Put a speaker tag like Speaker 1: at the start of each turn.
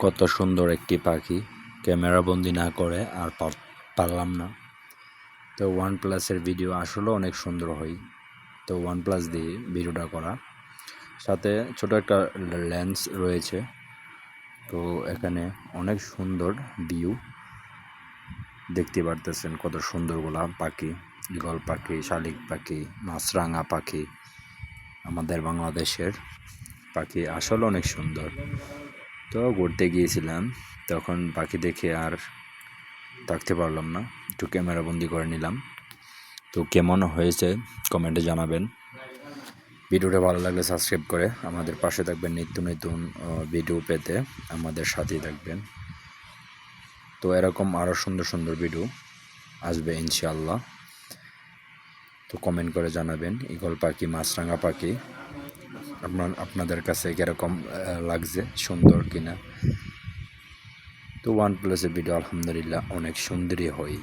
Speaker 1: কত সুন্দর একটি পাখি। ক্যামেরা বন্দি না করে আর পার- পারলাম না। তো ওয়ান প্লাসের ভিডিও আসলে অনেক সুন্দর হয়। তো ওয়ান প্লাস দিয়ে ভিডিওটা করা। সাথে ছোট একটা লেন্স রয়েছে। তো এখানে অনেক সুন্দর ভিউ দেখতে পারতেছেন কত সুন্দরগুলা পাখি। ইগল পাখি, শালিক পাখি মাছরাঙা পাখি। আমাদের বাংলাদেশের পাখি আসলে অনেক সুন্দর। তো ঘুরতে গিয়েছিলাম, তখন পাখি দেখে আর থাকতে পারলাম না। একটু ক্যামেরা বন্দি করে নিলাম। তো কেমন হয়েছে কমেন্টে জানাবেন। ভিডিওটা ভালো লাগলে সাবস্ক্রাইব করে আমাদের পাশে থাকবেন নিত্য নতুন ভিডিও পেতে আমাদের সাথেই থাকবেন। তো এরকম আরও সুন্দর সুন্দর ভিডিও আসবে ইনশাআল্লাহ। তো কমেন্ট করে জানাবেন, ইগল পাখি, মাছরাঙা পাখি। আপনার, আপনাদের কাছে কীরকম লাগছে? সুন্দর কিনা? তো ওয়ান প্লাসের ভিডিও আলহামদুলিল্লাহ, অনেক সুন্দরই হয়।